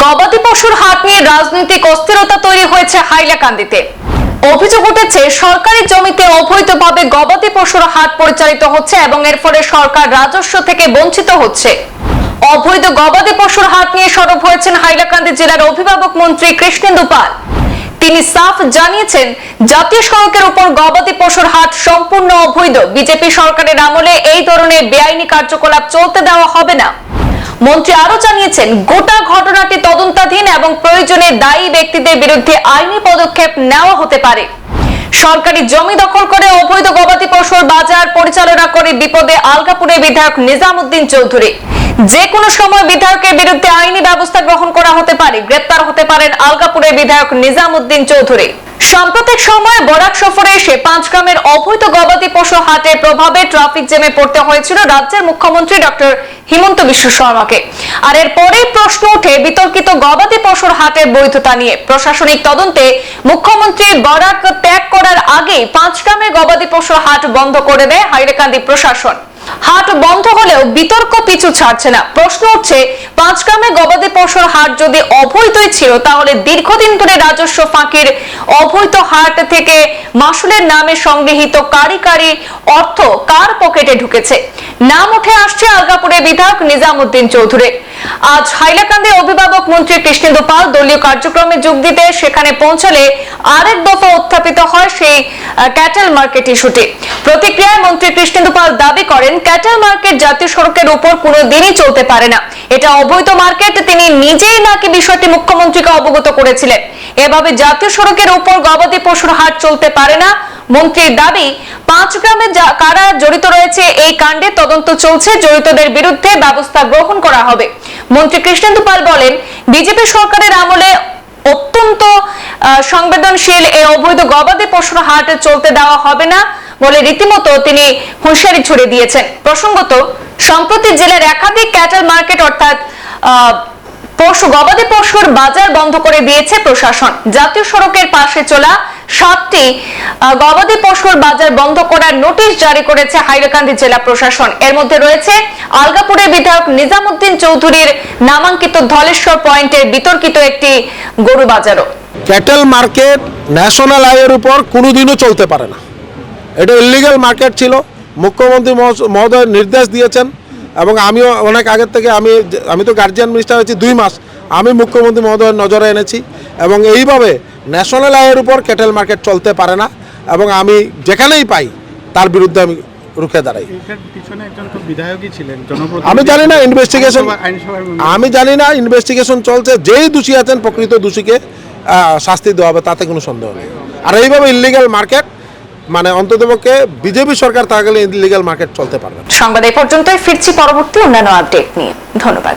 গবাদি পশুর হাট নিয়ে রাজনৈতিক অস্থিরতা তৈরি হয়েছে হাইলাকান্দিতে। অভিযোগ উঠেছে, সরকারি জমিতে অবৈধভাবে গবাদি পশুর হাট পরিচালিত হচ্ছে এবং এর ফলে সরকার রাজস্ব থেকে বঞ্চিত হচ্ছে। অবৈধ গবাদি পশুর হাট নিয়ে সরব হয়েছেন হাইলাকান্দি জেলার অভিভাবক মন্ত্রী কৃষ্ণেন্দু পাল। তিনি সাফ জানিয়েছেন, জাতীয় সড়কের উপর গবাদি পশুর হাট সম্পূর্ণ অবৈধ। বিজেপি সরকারের আমলে এই ধরনের বেআইনি কার্যকলাপ চলতে দেওয়া হবে না। মন্ত্রী আরও জানিয়েছেন, গোটা ঘটনাটি তদন্তাধীন এবং প্রয়োজনে দায়ী ব্যক্তিদের বিরুদ্ধে আইনি পদক্ষেপ নেওয়া হতে পারে। সরকারি জমি দখল করে অবৈধ গবাদি পশুর বাজার পরিচালনা করে বিপদে আলকাপুরের বিধায়ক নিজামুদ্দিন চৌধুরী। যে কোনো সময় বিধায়কের বিরুদ্ধে আইনি ব্যবস্থা গ্রহণ করা হতে পারে, গ্রেপ্তার হতে পারেন আলগাপুরের বিধায়ক নিজামুদ্দিন চৌধুরী। সাম্প্রতিক সময়ে বরাক সফরে এসে পাঁচগ্রামের অবৈধ গবাদি পশু হাটের প্রভাবে ট্রাফিক জ্যামে পড়তে হয়েছিল রাজ্যের মুখ্যমন্ত্রী ডক্টর হিমন্ত বিশ্ব শর্মাকে। আর এর পরেই প্রশ্ন ওঠে বিতর্কিত গবাদি পশুর হাটের বৈধতা নিয়ে। প্রশাসনিক তদন্তে মুখ্যমন্ত্রী বরাক ত্যাগ করার আগেই পাঁচগ্রামের গবাদি পশুর হাট বন্ধ করে দেয় হাইলাকান্দি প্রশাসন। হাট বন্ধ হলেও বিতর্ক পিছু ছাড়ছে না। প্রশ্ন উঠছে পাঁচগ্রামে গবাদি পশুর হাট যদি অবৈধই ছিল, তাহলে দীর্ঘদিন ধরে রাজস্ব ফাঁকির অবৈধ হাট থেকে মাসুলের নামে সংগৃহীত কারি কারি অর্থ কার পকেটে ঢুকেছে? নাম উঠে আসছে আলগাপুরের বিধায়ক নিজামুদ্দিন চৌধুরী। আজ হাইলাকান্দি অভিভাবক মন্ত্রী কৃষ্ণেন্দু পাল দলীয় কার্যক্রমে যোগ দিতে সেখানে পৌঁছলে আরেক দফা উত্থাপিত হয় সেই ক্যাটেল মার্কেট ইস্যুটি প্রতিক্রিয়ায় মন্ত্রী কৃষ্ণেন্দু পাল দাবি করেন ক্যাটেল মার্কেট জাতীয় সড়কের উপর কোনো দিনই চলতে পারে না। এটা অবৈধ মার্কেট, তিনি নিজেই নাকি বিষয়টি মুখ্যমন্ত্রীকে অবগত করেছিলেন। এভাবে জাতীয় সড়কের উপর গবাদি পশুর হাট চলতে পারে না। মন্ত্রীর দাবি, পাঁচ গ্রামে কারা জড়িত রয়েছে এই কাণ্ডে তদন্ত চলছে, জড়িতদের বিরুদ্ধে ব্যবস্থা গ্রহণ করা হবে। মন্ত্রী কৃষ্ণেন্দু পাল বলেন, বিজেপি সরকারের আমলে অত্যন্ত সংবেদনশীল এই অবৈধ গবাদি পশুর হাট চলতে দেওয়া হবে না। বলে রীতিমতো তিনি হুঁশিয়ারি ছড়িয়ে দিয়েছেন। প্রসঙ্গত, সম্প্রতি জেলার একাধিক ক্যাটেল মার্কেট অর্থাৎ পশু, গবাদি পশুর বাজার বন্ধ করে দিয়েছে প্রশাসন। জাতীয় সড়কের পাশে চলা সাতটি গবাদি পশুর বাজার বন্ধ করার নোটিশ জারি করেছে হাইলাকান্দি জেলা প্রশাসন। এর মধ্যে রয়েছে আলগাপুরের বিধায়ক নিজামুদ্দিন চৌধুরীর নামাঙ্কিত ধলেশ্বর পয়েন্টের বিতর্কিত একটি গরু বাজারও। ক্যাটেল মার্কেট ন্যাশনাল হাইওয়ের উপর কোনোদিনও চলতে পারে না। এটা ইলিগাল মার্কেট ছিল। মুখ্যমন্ত্রী মহোদয় নির্দেশ দিয়েছেন এবং আমিও অনেক আগের থেকে আমি আমি তো গার্জিয়ান মিনিস্টার হয়েছি দুই মাস। আমি মুখ্যমন্ত্রী মহোদয়ের নজরে এনেছি এবং এইভাবে ন্যাশনাল হাইওয়ের উপর ক্যাটেল মার্কেট চলতে পারে না এবং আমি যেখানেই পাই তার বিরুদ্ধে আমি রুখে দাঁড়াই। আমি জানি না ইনভেস্টিগেশন। আমি জানি না ইনভেস্টিগেশন চলছে। যেই দোষী আছেন প্রকৃত দোষীকে শাস্তি দেওয়া হবে তাতে কোনো সন্দেহ নেই। আর এইভাবে ইলিগাল মার্কেট মানে অন্ততপক্ষে বিজেপি সরকার থাকলে ইলিগাল মার্কেট চলতে পারবে। সংবাদ এই পর্যন্তই, ফিরছি পরবর্তী অন্যান্য আপডেট নিয়ে ধন্যবাদ